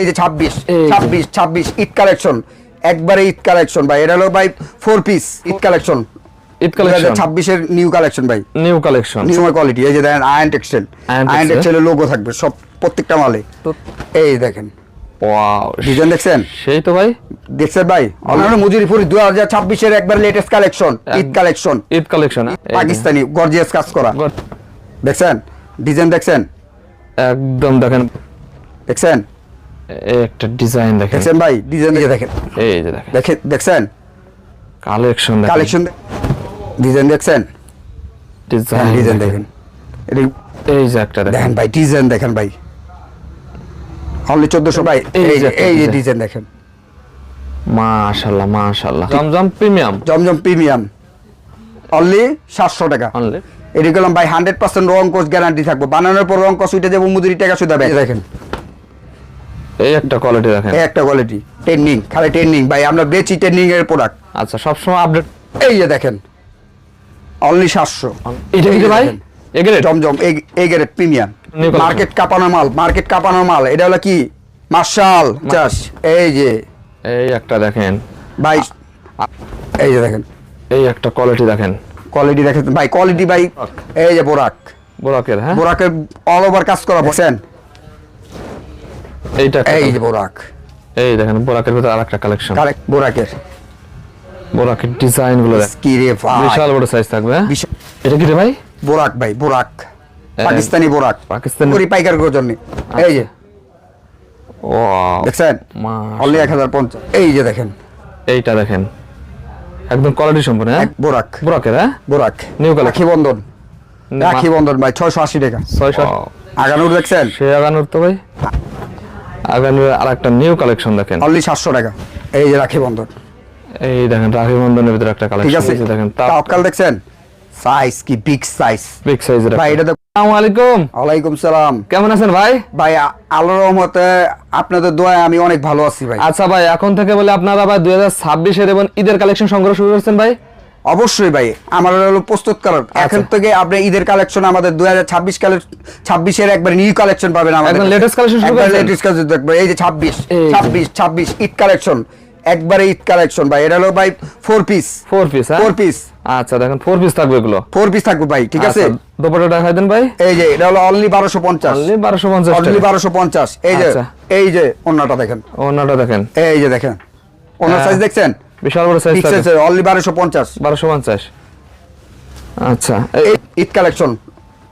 এই যে ছাব্বিশ ছাব্বিশ ছাব্বিশ ঈদ কালেকশন। একবারে ঈদ কালেকশন ভাই এটা হলো ভাই four piece Eid collection. Eid collection. ছাব্বিশের নিউ কালেকশন ভাই। নিউ কালেকশন নিউ কোয়ালিটি এই যে দেখেন আয়ন টেক্সটাইল Iron আয়ন টেক্সটাইলের লোগো থাকবে সব প্রত্যেকটা মালে। এই দেখেন। ওয়াও ডিজাইন দেখছেন? সেই তো ভাই। দেখছেন ভাই? অন্যান্য মজুরিপুরি দু হাজার ছাব্বিশের একবার latest collection Eid collection Eid collection Pakistani gorgeous কাজ করা। দেখছেন? ডিজাইন দেখছেন? একদম দেখেন। দেখছেন? একটা ডিজাইন দেখেন। দেখছেন ভাই? ডিজাইন দিয়ে দেখেন। এই যে দেখেন। দেখে দেখছেন? কালেকশন দেখেন। কালেকশন ডিজাইন দেখছেন? ডিজাইন ডিজাইন দেখেন। এই যে একটা দেখেন। দেখেন ভাই ডিজাইন দেখেন ভাই। অনলি চোদ্দশো ভাই এই এই যে এই যে ডিজাইন দেখেন। মাশাআল্লাহ মাশাআল্লাহ জমজম প্রিমিয়াম জমজম প্রিমিয়াম অনলি সাতশো টাকা। অনলি এটি গেলাম ভাই হান্ড্রেড পার্সেন্ট রং কোচ গ্যারান্টি থাকব। বানানোর পর রং কোচ উঠে যাব মুদুরি টাকা শুধু দেখেন। এই একটা কোয়ালিটি দেখেন। এই একটা কোয়ালিটি ট্রেন্ডিং খালি ট্রেন্ডিং ভাই আমরা বেচি ট্রেন্ডিং এর প্রোডাক্ট আচ্ছা সবসময় আপডেট এই যে দেখেন অনলি সাতশো। এটা কি ভাই? এগ্রেড জমজম এই গ্রেড প্রিমিয়াম মার্কেট কাঁপানো মাল মার্কেট কাঁপানো মাল এটা হলো কি? মার্শাল চাষ এই যে। এই একটা দেখেন। ভাই এই যে দেখেন। এই একটা কোয়ালিটি দেখেন। কোয়ালিটি দেখেন ভাই কোয়ালিটি ভাই এই যে বোরাক বোরাকের হ্যাঁ? বোরাকের অল ওভার কাজ করা বলছেন এইটা এই যে বোরাক। এই দেখেন বোরাকের ভিতরে আরেকটা কালেকশন। কারেক্ট বোরাকের। বোরাকের ডিজাইনগুলো কি রে ভাই। বিশাল বড় সাইজ থাকবে হ্যাঁ? এটা কি রে ভাই? বোরাক ভাই বোরাক। পাকিস্তানি বোরাক। পাকিস্তানি- করি পাইকার জন্য। এই যে। ও দেখছেন? অনলি এক হাজার পঞ্চাশ। এই যে দেখেন। এইটা দেখেন। একদম কোয়ালিটি সম্পূর্ণ হ্যাঁ? এক বোরাক। বোরাকের হ্যাঁ? বোরাক। New collection। রাখি বন্ধন। রাখি বন্ধন ভাই ছয়শো আশি টাকা। ছয়শো আগানুর দেখছেন? সে আগানোর তো ভাই। আগানোর আর একটা নিউ কালেকশন দেখেন। অনলি সাতশো টাকা। এই যে রাখি বন্ধন। এই দেখেন রাখি বন্ধনের ভিতরে একটা ঠিক কালেকশন আছে দেখেন তাওকাল দেখছেন? সাইজ কি? বিগ সাইজ বিগ সাইজের ভাই এটা আসসালামু আলাইকুম। ওয়ালাইকুম সালাম। কেমন আছেন ভাই? ভাই আল্লাহর রহমতে আপনাদের দোয়ায় আমি অনেক ভালো আছি ভাই। আচ্ছা ভাই এখন থেকে বলে আপনারা ভাই দুই হাজার ছাব্বিশের এবং ঈদের কালেকশন সংগ্রহ শুরু করছেন ভাই? অবশ্যই ভাই আমার হলো প্রস্তুত করার এখন থেকে আপনি ঈদের কালেকশন আমাদের দুই হাজার ছাব্বিশ ছাব্বিশের একবার নিউ কালেকশন পাবেন আমাদের? লেটেস্ট কালেকশন দেখবেন এই যে ছাব্বিশ ছাব্বিশ ছাব্বিশ ঈদ কালেকশন একবারে ঈদ কালেকশন ভাই এটা হলো ভাই four piece four piece four piece আচ্ছা দেখেন ফোর পিস থাকবে এগুলো। ফোর পিস থাকবে ভাই ঠিক আছে? দুপুরে দেখাই দেন ভাই। এই যে এটা হলো অনলি বারোশো পঞ্চাশ। অনলি বারোশো পঞ্চাশ অনলি বারোশো পঞ্চাশ। এই যে আচ্ছা। এই যে অন্যটা দেখেন। অন্যটা দেখেন। এই যে দেখেন। অন্য হ্যাঁ। সাইজ দেখছেন? বিশাল বড় সাইজ অনলি বারোশো পঞ্চাশ। বারোশো পঞ্চাশ। আচ্ছা ঈদ কালেকশন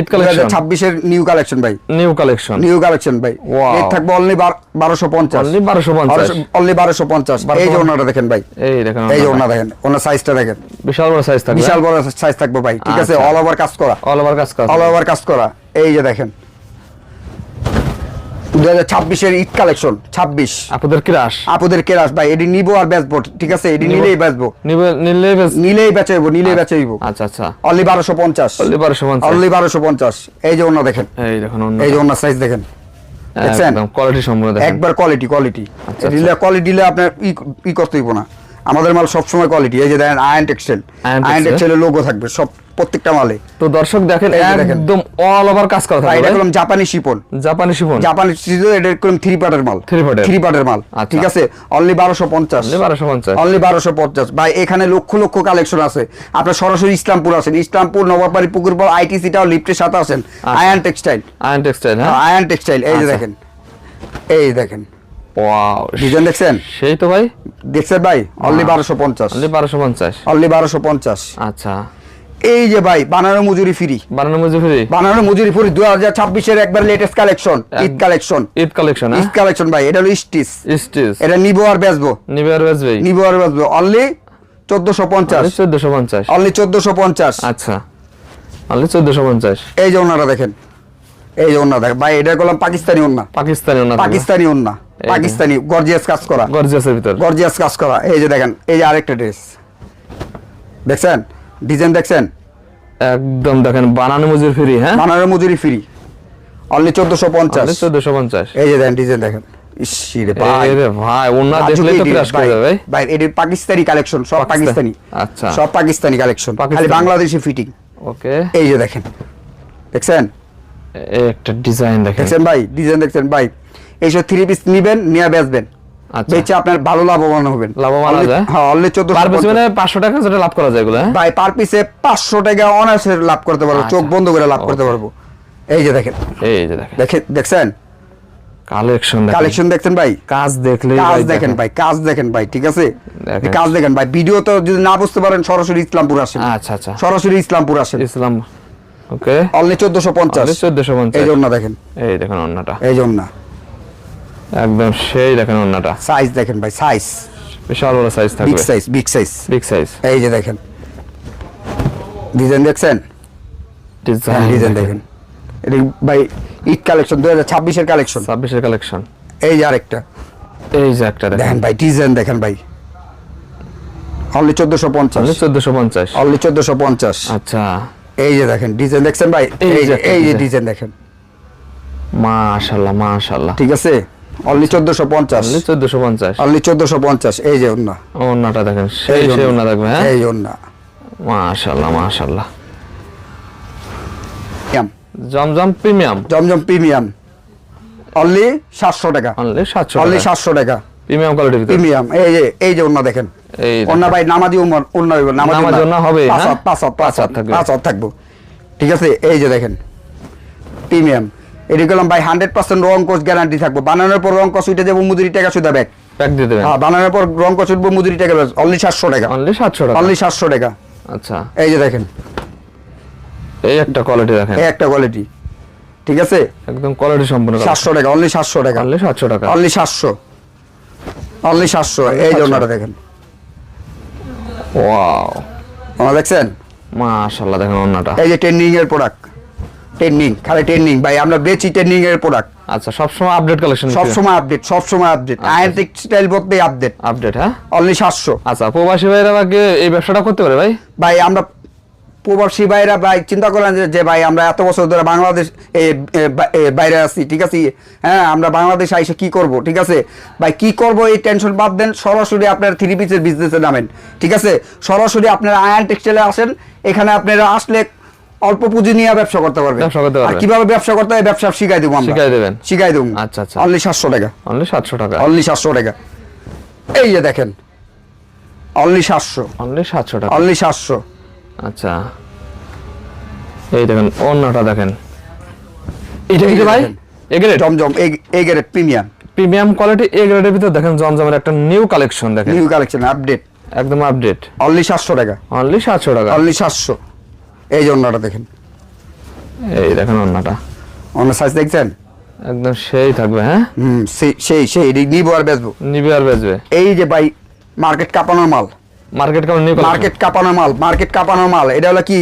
ঈদ কালেকশন ছাব্বিশের নিউ কালেকশন ভাই। নিউ কালেকশন নিউ কালেকশন ভাই. রেট থাকবে অনলি বারোশো পঞ্চাশ। অনলি বারোশো পঞ্চাশ। অনলি বারোশো পঞ্চাশ। এই যে ওনাটা দেখেন ভাই। এই দেখেন এই যে। ওনা দেখেন। ওনার সাইজটা দেখেন। বিশাল বড় সাইজ থাকবে। বিশাল বড় সাইজ থাকবে ভাই। ঠিক আছে আচ্ছা। অল ওভার কাজ করা। অল ওভার কাজ কাজ অল ওভার কাজ করা। এই যে দেখেন। দু এর ছাব্বিশের ঈদ কালেকশন ছাব্বিশ। আপনাদের ক্রাশ? আপুদের ক্রাশ ভাই এডি নিবো আর বেচবো ঠিক আছে? এডি নিলেই বেচবো। নিবো নিলেই বেশ নিলেই বেচাইবো নিলেই বেচাইবো। আচ্ছা আচ্ছা। অনলি বারোশো পঞ্চাশ। অনলি বারোশো পঞ্চাশ। অনলি বারোশো পঞ্চাশ। এই যে ওনা দেখেন। এই দেখুন অন্য। এই যে ওনার সাইজ দেখেন। দেখছেন? একদম কোয়ালিটি সম্পূর্ণ দেখেন। একবার কোয়ালিটি কোয়ালিটি আচ্ছা, দিলে কোয়ালিটি দিলে আপনার ই ই না। আমাদের মাল সবসময় কোয়ালিটি এই যে দেখেন আয়ন টেক্সটাইল আয়ন। টেক্সটাইলের লোগো থাকবে সব প্রত্যেকটা মালে। তো দর্শক দেখেন। একদম অল ওভার কাজ করা থাকবে এটা ভাই। জাপানি শিপন জাপানি শিফন জাপানি সিজো এটা করলাম থ্রি পার্টের মাল। Part এর। থ্রি পার্টের মাল আচ্ছা। ঠিক আছে? অনলি বারোশো পঞ্চাশ। অনলি বারোশো পঞ্চাশ। অনলি বারোশো পঞ্চাশ। ভাই এখানে লক্ষ লক্ষ কালেকশন আছে। আপনার সরাসরি ইসলামপুর আছেন। ইসলামপুর নবাবাড়ি পুকুরপাড় আইটিসি টাও লিফটের সাথে আছেন। আয়ন টেক্সটাইল আয়ন টেক্সটাইল হ্যাঁ? আয়ান টেক্সটাইল এই যে আচ্ছা। দেখেন। এই দেখেন। ওয়াও ডিজাইন দেখছেন? সেই তো ভাই। দেখছেন ভাই? অনলি অনলি অনলি আচ্ছা। এই যে ভাই বানানো মজুরি ফ্রি। বানানো মজুরি বানানো মজুরি ফ্রি। একবার latest collection Eid collection Eid collection Eid collection ভাই এটা হলো স্টিচ। স্টিচ। এটা নিবো আর বেচবো। নিবে আর বেচবে নিবো আর বেচবো। অনলি অনলি আচ্ছা। অনলি চোদ্দশো পঞ্চাশ। এই যে ওনারা দেখেন। এই যে ওনা দেখেন। ভাই এটা করলাম পাকিস্তানি ওন্না পাকিস্তানি ওনা পাকিস্তানি। পাকিস্তানি গর্জিয়াস কাজ করা। গর্জিয়াসের ভিতর। গর্জিয়াস কাজ করা। এই যে দেখেন এই যে আরেকটা ড্রেস দেখছেন? ডিজাইন দেখছেন? একদম দেখেন বানানো মজুরি ফ্রি হ্যাঁ? বানানোর মজুরি ফ্রি অনলি চোদ্দশো পঞ্চাশ। চোদ্দশো পঞ্চাশ। এই যে দেখেন ডিজাইন দেখেন। ভাই। রে ভাই এটি পাকিস্তানি কালেকশন সব পাকিস্তানি আচ্ছা। সব পাকিস্তানি কালেকশন খালি। Bangladeshi fitting okay. এই যে দেখেন। দেখছেন? একটা ডিজাইন দেখেন। দেখছেন ভাই? ডিজাইন দেখছেন ভাই? এইসব থ্রি পিস নিবেন নিয়ে বেচবেন। আচ্ছা। বেচে আপনার ভালো লাভবান হবেন। লাভবান হ্যাঁ? অনলি চোদ্দ পার পিস মানে পাঁচশো টাকা যেটা লাভ করা যায় এগুলো হ্যাঁ? ভাই পার পিসে পাঁচশো টাকা অনার্সে লাভ করতে পারব আচ্ছা। চোখ বন্ধ করে লাভ করতে পারব। এই যে দেখেন। এই যে দেখেন। দেখেন দেখছেন? কালেকশন কালেকশন দেখছেন ভাই? কাজ দেখলে কাজ দেখেন ভাই কাজ দেখেন ভাই ঠিক আছে? কাজ দেখেন ভাই ভিডিও তো যদি না বুঝতে পারেন সরাসরি ইসলামপুর আসেন। আচ্ছা আচ্ছা। সরাসরি ইসলামপুর আসেন। ইসলাম ওকে। অনলি এই জন্য দেখেন। এই দেখেন অন্যটা। এই জন্য একদম সেই দেখেন অন্যটা সাইজ দেখেন ভাই সাইজ বিশাল বড় সাইজ থাকবে। Big size big size big size এই যে দেখেন। ডিজাইন দেখছেন? হ্যাঁ ডিজাইন দেখেন। এটা ভাই ঈদ কালেকশন দু হাজার ছাব্বিশের কালেকশন ছাব্বিশের কালেকশন এই যে আরেকটা। এই যে একটা দেখেন। ভাই ডিজাইন দেখেন ভাই। অনলি চোদ্দশো পঞ্চাশ। চোদ্দশো পঞ্চাশ। অনলি চোদ্দশো পঞ্চাশ। আচ্ছা। এই যে দেখেন ডিজাইন দেখছেন ভাই? এই এই যে এই যে ডিজাইন দেখেন। মাশাল্লাহ মাশাল্লাহ। ঠিক আছে? অনলি চোদ্দশো পঞ্চাশ। চোদ্দশো পঞ্চাশ। অনলি চোদ্দশো পঞ্চাশ এই যে অন্য অন্যটা দেখেন সেই সেই ওন্না। অন্য হ্যাঁ? এই Zamzam premium. Zamzam premium. Only সাতশো টাকা। অনলি সাতশো অনলি সাতশো টাকা। প্রিমিয়াম কোয়ালিটির প্রিমিয়াম। এই যে এই যে অন্য দেখেন। এই ভাই নামাজি উমর হইব নামাজি ওন্না। ওন্না হবে, পাঁচ হ্যাঁ? পাঁচ পাঁচ থাকবে। পাঁচ থাকব। ঠিক আছে? এই যে দেখেন। প্রিমিয়াম। এটি করলাম ভাই হান্ড্রেড পার্সেন্ট রং কোচ গ্যারান্টি থাকব। বানানোর পর রং কোচ উঠে যাব মুদুরি টাকা সুদা ব্যাগ। হ্যাঁ বানানোর পর রং কোচ উঠবো মুদুরি টাকা অনলি সাতশো টাকা। অনলি সাতশো টাকা? অনলি সাতশো টাকা। আচ্ছা। এই যে দেখেন। এই একটা কোয়ালিটি দেখেন। এই একটা কোয়ালিটি ঠিক আছে? একদম কোয়ালিটি সম্পূর্ণ সাতশো টাকা অনলি সাতশো টাকা। অনলি সাতশো টাকা। অনলি সাতশো। অনলি সাতশো। এই যে ওনারা দেখেন। ওয়াও ওনা দেখছেন? মাশাল্লাহ দেখেন অন্যটা এই যে ট্রেন্ডিং এর প্রোডাক্ট ট্রেন্ডিং খালি ট্রেন্ডিং ভাই আমরা বেচি ট্রেন্ডিং এর প্রোডাক্ট আচ্ছা সবসময় আপডেট কালেকশন সব সময় আপডেট সব সময় আপডেট আয়ন টেক্সটাইল বলতে আপডেট আপডেট হ্যাঁ? অনলি সাতশো। আচ্ছা প্রবাসী ভাইরা বাকি এই ব্যবসাটা করতে পারে ভাই? ভাই আমরা প্রবাসী ভাইরা ভাই চিন্তা করলেন যে- ভাই আমরা এত বছর ধরে বাংলাদেশ বাইরে আছি ঠিক আছে? হ্যাঁ আমরা বাংলাদেশ আইসে কি করব ঠিক আছে? ভাই কি করব এই টেনশন বাদ দেন সরাসরি আপনার থ্রি পিসের বিজনেসে নামেন ঠিক আছে? সরাসরি আপনারা আয়ন টেক্সটাইলে আসেন এখানে আপনারা আসলে অল্প পুঁজি নিয়ে ব্যবসা করতে পারবে। ব্যবসা করতে পারবে। কীভাবে ব্যবসা করতে হয় ব্যবসা শিখাই দেবো আমরা। শিখাই দেবেন। শিখাই দেবো। আচ্ছা, আচ্ছা। অনলি সাতশো টাকা। অনলি সাতশো টাকা? অনলি সাতশো টাকা। এই যে দেখেন। অনলি সাতশো। অনলি সাতশো টাকা। অনলি সাতশো। আচ্ছা। এই দেখেন অন্যটা দেখেন। এটা কি ভাই। এ গ্রেড জমজম এই grade premium premium quality A গ্রেডের ভিতর দেখেন জমজমের একটা নিউ কালেকশন দেখেন। নিউ কালেকশন আপডেট একদম আপডেট অনলি সাতশো টাকা। অনলি সাতশো টাকা। অনলি সাতশো। এই যে অন্যটা দেখেন। এই দেখেন অন্যটা। অন্য সাইজ দেখছেন? একদম সেই থাকবে হ্যাঁ? হুম সেই সেই সেই নিবো আর বেচবো। নিবে আর বেচবে। এই যে ভাই মার্কেট কাঁপানোর মাল। মার্কেট নিউ মার্কেট কাঁপানোর মাল মার্কেট কাঁপানোর মাল। এটা হলো কি?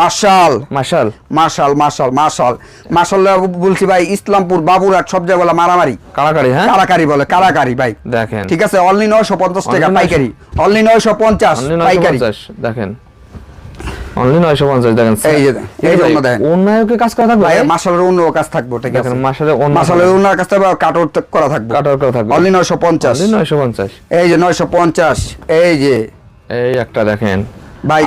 Marshal. Marshal. Marshal Marshal Marshal. Marshal বলছি ভাই ইসলামপুর বাবুরহাট সব জায়গায় বলে মারামারি। কারাকারি হ্যাঁ? কারাকারি বলে কারাকারি ভাই। দেখেন। ঠিক আছে অনলি নয়শো পঞ্চাশ টাকা পাইকারি। অনলি নয়শো পঞ্চাশ পাইকারি। দেখেন। অনলি নয়শো পঞ্চাশ দেখেন এই যে এই যে দেখেন। অন্যায়কে কাজ করা থাকবে? অন্য কাজ থাকব ঠিক আছে? অন্য অন্য কাজ। থাকবে করা থাকবে। করা থাকবে। অনলি এই যে নয়শো পঞ্চাশ। এই যে। এই একটা দেখেন। ভাই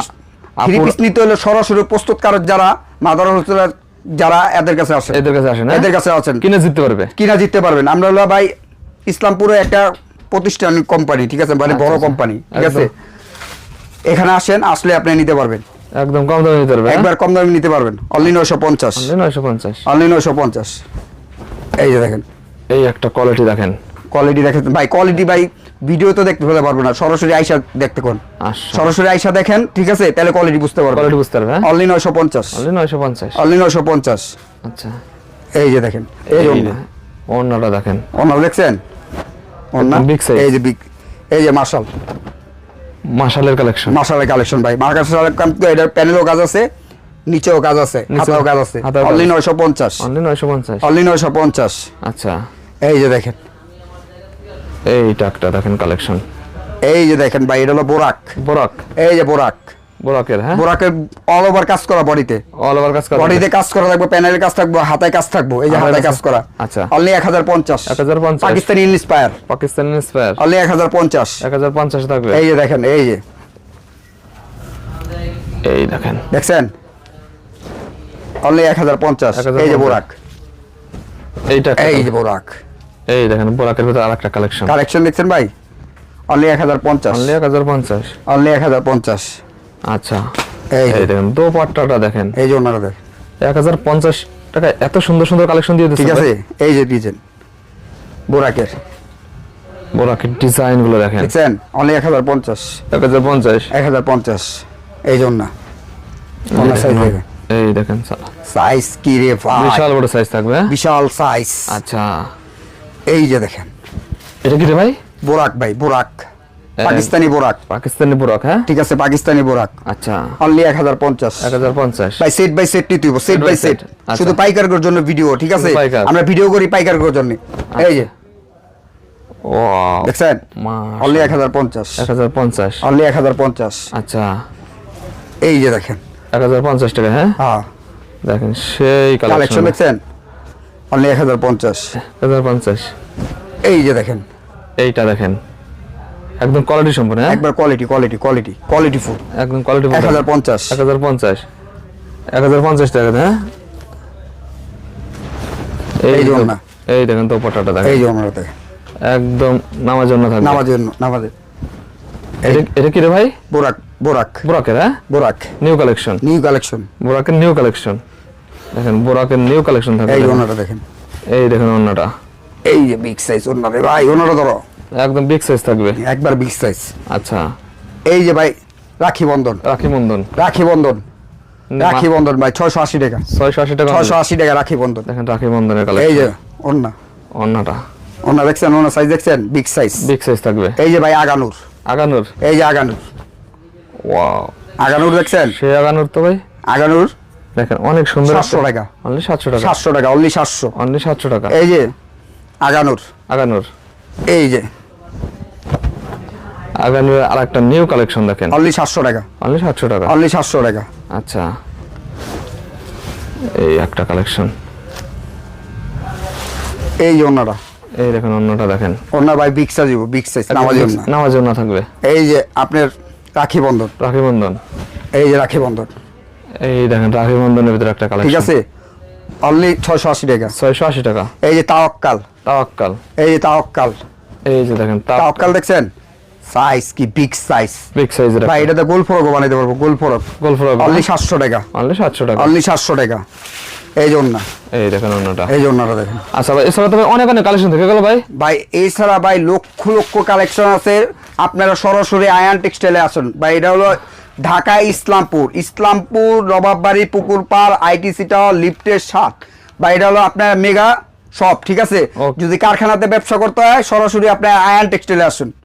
থ্রি পিস নিতে হলে সরাসরি প্রস্তুতকারক যারা মাদার হোলসেলার যারা এদের কাছে আসে এদের কাছে আসেন এদের কাছে আছেন কিনা জিততে পারবে। কিনা জিততে পারবেন। আমরা হলো ভাই ইসলামপুরে একটা প্রতিষ্ঠান কোম্পানি ঠিক আছে? মানে আচ্ছা, বড় আচ্ছা। কোম্পানি ঠিক আছে? এখানে আসেন আসলে আপনি নিতে পারবেন। একদম কম দামে নিতে পারবে একবার কম দামে নিতে পারবেন। অনলি নয়শো পঞ্চাশ। অনলি নয়শো পঞ্চাশ। অনলি নয়শো পঞ্চাশ। এই যে দেখেন। এই একটা কোয়ালিটি দেখেন। কোয়ালিটি দেখেন। ভাই কোয়ালিটি ভাই ভিডিও তো দেখতে হতে পারব না। সরাসরি আইসা দেখতে কোন? আচ্ছা। সরাসরি আইসা দেখেন ঠিক আছে? তাহলে কোয়ালিটি বুঝতে পারবেন। কোয়ালিটি বুঝতে পারবে হ্যাঁ? অনলি নয়শো পঞ্চাশ। অনলি নয়শো পঞ্চাশ। অনলি নয়শো পঞ্চাশ। আচ্ছা। এই যে দেখেন। এই অন্যটা দেখেন। অন্য দেখছেন? অন্য। এই যে বিগ এই যে মার্শাল। মাসালের কালেকশন মার্শালের কালেকশন ভাই। মার্শালের এটার প্যানেলও কাজ আছে নিচেও কাজ আছে হাতাও কাজ আছে। অনলি আছে। নয়শো পঞ্চাশ। অনলি নয়শো পঞ্চাশ। অনলি নয়শো পঞ্চাশ। আচ্ছা। এই যে দেখেন। এইটা একটা দেখেন কালেকশন এই যে দেখেন ভাই এটা হলো বোরাক। বোরাক। এই যে বোরাক। বোরাকের হ্যাঁ? বোরাকের অল ওভার কাজ করা বডিতে অল ওভার কাজ করা বডিতে কাজ করা থাকবে প্যানেলের কাজ থাকব হাতায় কাজ থাকব এই যে হাতায় কাজ- করা। আচ্ছা। Only 1050 Pakistani inspire Pakistani inspire থাকবে। এই যে দেখেন এই যে। এই দেখেন। দেখছেন? অনলি এক হাজার পঞ্চাশ। 1050 এই যে বোরাক। এইটা এই যে বোরাক। এই দেখেন বোরাকের ভিতরে আরেকটা কালেকশন কালেকশন দেখছেন ভাই? অনলি এক হাজার পঞ্চাশ। অনলি এক হাজার পঞ্চাশ। অনলি এক হাজার পঞ্চাশ। আচ্ছা। এই দেখেন দোপাট্টাটা দেখেন। এই যে ওনারা দেখ। এক হাজার পঞ্চাশ টাকা এত সুন্দর সুন্দর কালেকশন দিয়ে ঠিক আছে এই যে ডিজাইন বোরাকের। বোরাকের ডিজাইনগুলো দেখেন। দেখছেন? অনলি এক হাজার পঞ্চাশ। এক হাজার পঞ্চাশ। এক হাজার পঞ্চাশ। এই জন্য এই দেখেন সাইজ কি রে ভাই? বিশাল বড় সাইজ থাকবে? বিশাল সাইজ আচ্ছা। এই যে দেখেন। এটা কি রে ভাই? বোরাক ভাই বোরাক। পাকিস্তানি বোরাক। পাকিস্তানি বোরাক হ্যাঁ? ঠিক আছে পাকিস্তানি বোরাক। আচ্ছা। অনলি এক হাজার পঞ্চাশ। এক হাজার পঞ্চাশ। বাই সেট বাই সেট নিতে সেট বাই সেট আচ্ছা। শুধু পাইকারের জন্য ভিডিও ঠিক আছে? আমরা ভিডিও করি পাইকারের জন্য। এই যে। ও দেখছেন। অনলি এক হাজার পঞ্চাশ। এক হাজার পঞ্চাশ। অনলি এক হাজার পঞ্চাশ। আচ্ছা। এই যে দেখেন। এক হাজার পঞ্চাশ টাকা হ্যাঁ? হ্যাঁ। দেখেন সেই কালেকশন দেখছেন? অনলি এক হাজার পঞ্চাশ। এক হাজার পঞ্চাশ। এই যে দেখেন। এইটা দেখেন। একদম কোয়ালিটি সম্পূর্ণ হ্যাঁ? একবার quality quality quality quality full একদম কোয়ালিটি এক হাজার পঞ্চাশ। এক হাজার পঞ্চাশ। এক হাজার পঞ্চাশ টাকা হ্যাঁ? এই দেখুন, জন্য। এই দেখেন তো পটাটা এই দেখেন যে ওনারা দেখেন। একদম নামার জন্য থাকবে। নামাজের জন্য নামাজের। এটা এটা কি রে ভাই? বোরাক বোরাক। বোরাকের হ্যাঁ? Borak. New collection new collection বোরাকের new collection দেখেন বোরাকের নিউ কালেকশন থাকবে এই যে দেখেন। এই দেখেন অন্যটা। এই যে বিগ সাইজ ওনারে ভাই ওনারা ধরো। একদম বিগ সাইজ থাকবে? একবার বিগ সাইজ আচ্ছা। এই যে ভাই রাখি বন্ধন। রাখি বন্ধন। রাখি বন্ধন। রাখি বন্ধন ভাই ছয়শো আশি টাকা। ছয়শো আশি টাকা। ছয়শো আশি টাকা রাখি বন্ধন। দেখেন রাখি বন্ধনের এই যে ওন্না অন্যটা। ওনা দেখছেন ওনা সাইজ দেখছেন? বিগ সাইজ বিগ সাইজ থাকবে। এই যে ভাই আগানুর। আগানোর? এই যে আগানুর। ওয়াও আগানুর দেখছেন? সেই আগানুর তো ভাই। আগানুর। দেখেন অনেক সুন্দর সাতশো টাকা। অনলি সাতশো টাকা। সাতশো টাকা অনলি সাতশো। অনলি সাতশো টাকা। এই যে আগানুর। আগানোর। এই যে। আগানোর আর একটা নিউ কালেকশন দেখেন। অনলি সাতশো টাকা। অনলি সাতশো টাকা? অনলি সাতশো টাকা। আচ্ছা। এই একটা কালেকশন এই ওনারা এই দেখেন অন্যটা দেখেন। ওনা ভাই বিগ সাইজ বিগ সাইজ নামাজের না। নামাজের না থাকবে। এই যে আপনার রাখি বন্ধন। রাখি বন্ধন। এই যে রাখি বন্ধন। এই দেখেন রাখি বন্ধনের ভিতরে একটা কালেকশন ঠিক আছে? অনলি ছয়শো আশি টাকা। ছয়শো আশি টাকা। এই যে তাওয়াক্কাল। তাওয়াক্কাল। এই যে তাওয়াক্কাল। এই যে দেখেন তাওয়াক্কাল। দেখছেন? সাইজ কি বিগ সাইজ বিগ সাইজের ভাই এটাতে গোল ফরক বানাইতে পারব গোল ফরক। গোল ফ্রক। অনলি সাতশো টাকা। অনলি সাতশো টাকা। অনলি সাতশো টাকা। এই যে ওন্না এই দেখেন অন্যটা এই ওন্নাটা দেখেন। আচ্ছা ভাই এছাড়া তবে অনেক অনেক কালেকশন থেকে গেল ভাই। ভাই এছাড়া ভাই লক্ষ লক্ষ কালেকশন আছে। আপনারা সরাসরি আয়ান টেক্সটাইলে আসুন। ভাই এটা হলো ঢাকা ইসলামপুর। ইসলামপুর নবাববাড়ি পুকুর পাড় আইটিসি টাওয়ার লিফটের সাত। বা এটা হলো আপনার মেগা শপ ঠিক আছে. যদি কারখানাতে ব্যবসা করতে হয় সরাসরি আপনি আয়ান টেক্সটাইলে আসুন